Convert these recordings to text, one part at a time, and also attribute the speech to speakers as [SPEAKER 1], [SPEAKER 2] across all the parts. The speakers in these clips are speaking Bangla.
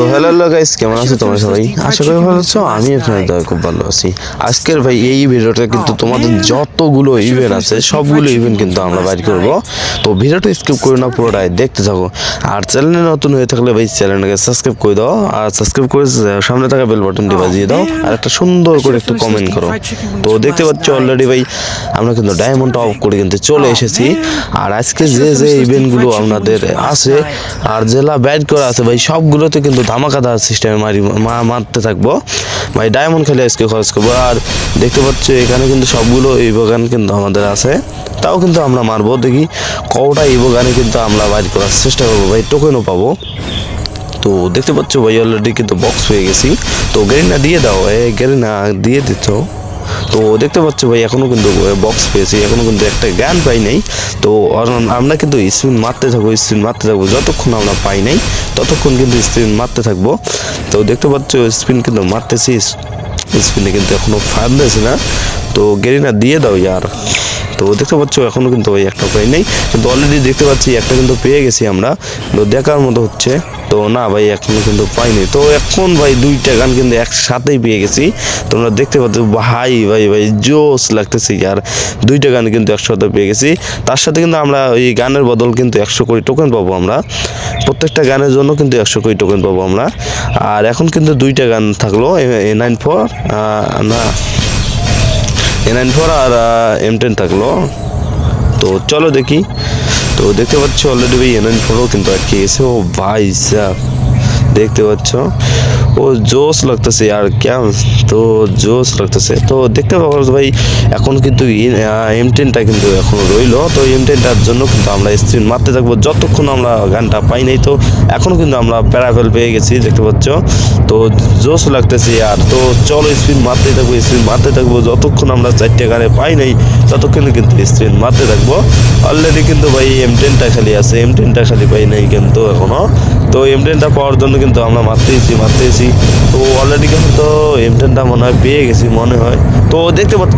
[SPEAKER 1] তো হ্যালো গাইস কেমন আছো তোমরা সবাই? আশা করি ভালো আছো আমি এখানে খুব ভালো আছি। আজকের ভাই এই ভিডিওটা কিন্তু তোমাদের যতগুলো ইভেন্ট আছে সবগুলো ইভেন্ট কিন্তু আমরা বাইর করব। তো ভিডিওটা স্কিপ করে না পুরোটাই দেখতে থাকো। আর চ্যানেলে নতুন হয়ে থাকলে ভাই চ্যানেলটাকে সাবস্ক্রাইব করে দাও। আর সাবস্ক্রাইব করে সামনে থাকা বেল বাটনটি বাজিয়ে দাও। আর একটা সুন্দর করে একটু কমেন্ট করো। তো দেখতে পাচ্ছ অলরেডি ভাই আমরা কিন্তু ডায়মন্ড অফ করে কিন্তু চলে এসেছি। আর আজকে যে যে ইভেন্টগুলো আপনাদের আছে আর জেলা ব্যাড করা আছে ভাই সবগুলোতে কিন্তু ধামাকাদার সিস্টেমে মারি মারতে থাকব। ভাই ডায়মন্ড খেলে আজকে খরচ করব। আর দেখতে পাচ্ছ, এখানে কিন্তু সবগুলো এই বাগান কিন্তু আমাদের আছে। তাও কিন্তু আমরা মারবো। দেখি কটা এই বাগানে কিন্তু আমরা বাইর করার চেষ্টা করব। ভাই টোকেনও পাবো। তো দেখতে পাচ্ছ, ভাই অলরেডি কিন্তু বক্স হয়ে গেছি। তো গেরিনা দিয়ে দাও। এ গেরিনা দিয়ে দিচ্ছ। তো দেখতে পাচ্ছ ভাই, এখনও কিন্তু বক্স পেয়েছি, এখনও কিন্তু একটা জ্ঞান পাই নাই। তো আমরা কিন্তু স্পিন মারতে থাকব স্পিন মারতে থাকব, যতক্ষণ আমরা পাই নাই, ততক্ষণ কিন্তু স্পিন মারতে থাকব। তো দেখতে পাচ্ছ স্পিন কিন্তু মারতেছি স্পিনে কিন্তু এখনও ফাঁদতেছি না। তো গেরিনা, দিয়ে দাও ইয়ার। তো দেখতে পাচ্ছ, এখনও কিন্তু ওই একটা পাই নেই। কিন্তু অলরেডি দেখতে পাচ্ছি, একটা কিন্তু পেয়ে গেছি আমরা। তো দেখার মতো হচ্ছে। তো না ভাই, এখনও কিন্তু পাইনি। তো এখন ভাই দুইটা গান কিন্তু একসাথেই পেয়ে গেছি। তোমরা দেখতে পাচ্ছ, ভাই ভাই ভাই জোস লাগতেছে আর। দুইটা গান কিন্তু একসাথে পেয়ে গেছি। তার সাথে কিন্তু আমরা ওই গানের বদল কিন্তু একশো কোটি টোকেন পাবো আমরা। প্রত্যেকটা গানের জন্য কিন্তু একশো কোটি টোকেন পাবো আমরা। আর এখন কিন্তু দুইটা গান থাকল, এ নাইন ফোর না, এ নাইন ফোর আর এম টেন থাকল। তো চলো দেখি। তো দেখতে পাচ্ছ অলরেডি ভাই এনএন নাইন কিন্তু আর আটকে এসে ও ভাই দেখতে পাচ্ছ? ও জোস লাগতেছে আর কেমন তো জোস লাগতেছে। তো দেখতে পাবো ভাই, এখন কিন্তু এম টেনটা কিন্তু এখন রইল। তো এম টেনটার জন্য কিন্তু আমরা স্ক্রিন মারতে থাকব। যতক্ষণ আমরা গানটা পাই নাই, তো এখনও কিন্তু আমরা প্যারাভেল পেয়ে গেছি, দেখতে পাচ্ছ? তো জোস লাগতেছে আর, তো চলো স্পিন মারতে থাকব স্পিন মারতে থাকব। যতক্ষণ আমরা চারটে গানে পাই নাই, ততক্ষণ কিন্তু স্পিন মারতে থাকব। অলরেডি কিন্তু ভাই এম টেনটা খালি আছে। এম টেনটা খালি পাই নাই কিন্তু এখনও। তো এম টেনটা পাওয়ার জন্য কিন্তু আমরা মারতেইছি মারতেইছি তো অলরেডি কিন্তু এম টেনটা মনে হয় পেয়ে গেছি মনে হয়। তো দেখতে পাচ্ছ,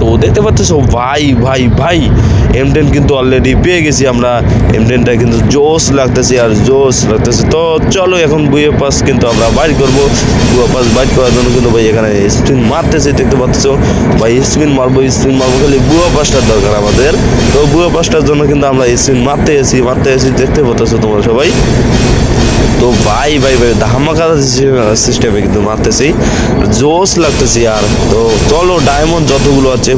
[SPEAKER 1] তো দেখতে পাচ্ছ, ভাই ভাই ভাই এম টেন কিন্তু অলরেডি পেয়ে গেছি আমরা। এম টেনটা কিন্তু জোস লাগতেছে আর জোস লাগতেছে। তো চলো এখন বুয়ে পাস কিন্তু আমরা বাইট করব। বুয়া পাস বাইট করার জন্য কিন্তু ভাই এখানে স্পিন মারতেছে, দেখতে পাচ্ছ। ভাই স্পিন মারবো স্পিন মারবো, খালি বুয়া পাসটার দরকার আমাদের। তো বুয়া পাসটার জন্য কিন্তু আমরা স্পিন মারতে এসি মারতে এসি দেখতে পাচ্ছ তোমরা সবাই। তো ভাই ভাই ভাই, ধামাকা সিস্টেমে কিন্তু মারতেছি। জোস লাগতেছি আর। তো চলো ডায়মন্ড যতগুলো আছে,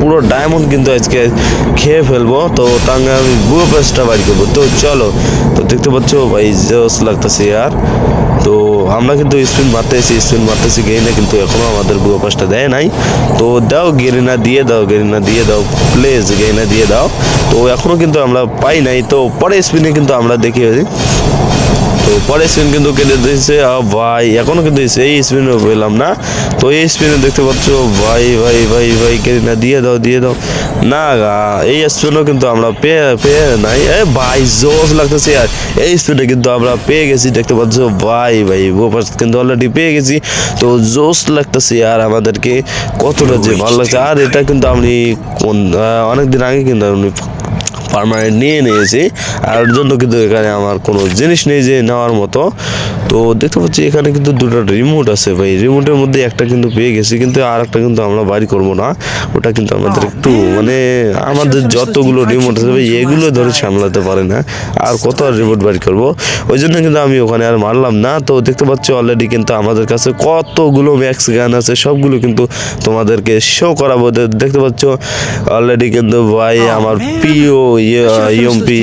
[SPEAKER 1] পুরো ডায়মন্ড কিন্তু আজকে খেয়ে ফেলব। তো তাঙ্গে আমি বুয়ো পেস্টটা বাড়ি করব। তো চলো, তো দেখতে পাচ্ছ, ভাই জোস লাগতেছি আর। তো আমরা কিন্তু স্পিন মারতেছি স্পিন মারতেছি গেরিনা কিন্তু এখনও আমাদের বুয়ো পাসটা দেয় নাই। তো দাও, গেরিনা দিয়ে দাও, গেরিনা দিয়ে দাও প্লিজ গেরিনা দিয়ে দাও। তো এখনও কিন্তু আমরা পাই নাই। তো পরে স্পিনে কিন্তু আমরা দেখি তো পরে স্পিন কিন্তু কেটে দিয়েছে ভাই, এখনও কিন্তু এই স্পিনও পেলাম না। তো এই স্পিনে দেখতে পাচ্ছ, ভাই ভাই ভাই ভাই, কেটে না, দিয়ে দাও দিয়ে দাও। না এই স্পিনও কিন্তু আমরা পেয়ে পেয়ে নাই। এ ভাই জোস লাগতেছে আর। এই স্পিনে কিন্তু আমরা পেয়ে গেছি, দেখতে পাচ্ছ, ভাই ভাই গোপাস কিন্তু অলরেডি পেয়ে গেছি। তো জোস লাগতেছে আর আমাদেরকে কতটা যে ভালো লাগছে। আর এটা কিন্তু আমি কোন অনেক দিন আগে কিন্তু আমি পারমানেন্ট নিয়ে নিয়েছি। আর জন্য কিন্তু এখানে আমার কোনো জিনিস নেই যে নেওয়ার মতো। তো দেখতে পাচ্ছি এখানে কিন্তু দুটো রিমোট আছে ভাই। রিমোটের মধ্যে একটা কিন্তু পেয়ে গেছি কিন্তু আর একটা কিন্তু আমরা বাড়ি করব না। ওটা কিন্তু আমাদের একটু মানে আমাদের যতগুলো রিমোট আছে ভাই এগুলো ধরে সামলাতে পারে না। আর কত আর রিমোট বাড়ি করব? ওই জন্য কিন্তু আমি ওখানে আর মারলাম না। তো দেখতে পাচ্ছি অলরেডি কিন্তু আমাদের কাছে কতগুলো ম্যাক্স গান আছে সবগুলো কিন্তু তোমাদেরকে শো করাবো। দেখতে পাচ্ছ অলরেডি কিন্তু ভাই আমার প্রিয় ইয়ে, ইএমপি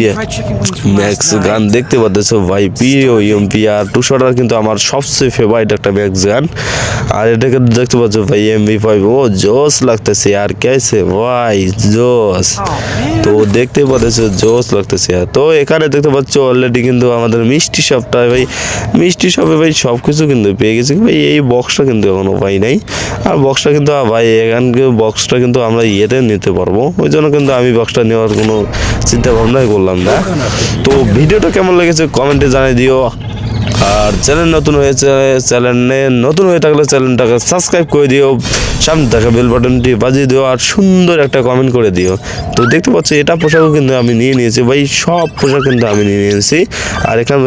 [SPEAKER 1] ম্যাক্স গান দেখতে পাচ্ছ ভাই প্রিয় ইএমপি আর টু শটার কিন্তু আমার সবচেয়ে ফেভারিট একটা ম্যাক্স গান আর এটা কিন্তু দেখতে পাচ্ছ ভাই এমবি ফাইভ ও জোস লাগতেছে আর কেসে ভাই জোস। তো দেখতে পাচ্ছ জোস লাগতেছে আর। তো এখানে দেখতে পাচ্ছ অলরেডি কিন্তু আমাদের মিষ্টি শপটা ভাই মিষ্টি শপে ভাই সব কিছু কিন্তু পেয়ে গেছি। ভাই এই বক্সটা কিন্তু এখনও পাই নাই। আর বক্সটা কিন্তু ভাই এখানকে বক্সটা কিন্তু আমরা ইয়েতে নিতে পারব। ওই জন্য কিন্তু আমি বক্সটা নেওয়ার কোনো চিন্তা ভাবনাই করলাম না। তো ভিডিওটা কেমন লেগেছে কমেন্টে জানিয়ে দিও। আর চ্যানেল নতুন হয়েছে, চ্যানেলে নতুন হয়ে থাকলে চ্যানেলটাকে সাবস্ক্রাইব করে দিও। সামনে থাকা বেল বাটনটি বাজিয়ে দিও আর সুন্দর একটা কমেন্ট করে দিও। তো দেখতে পাচ্ছি এটা পোশাকও কিন্তু আমি নিয়ে নিয়েছি। ভাই, সব পোশাক কিন্তু আমি নিয়ে নিয়েছি। আর এখানে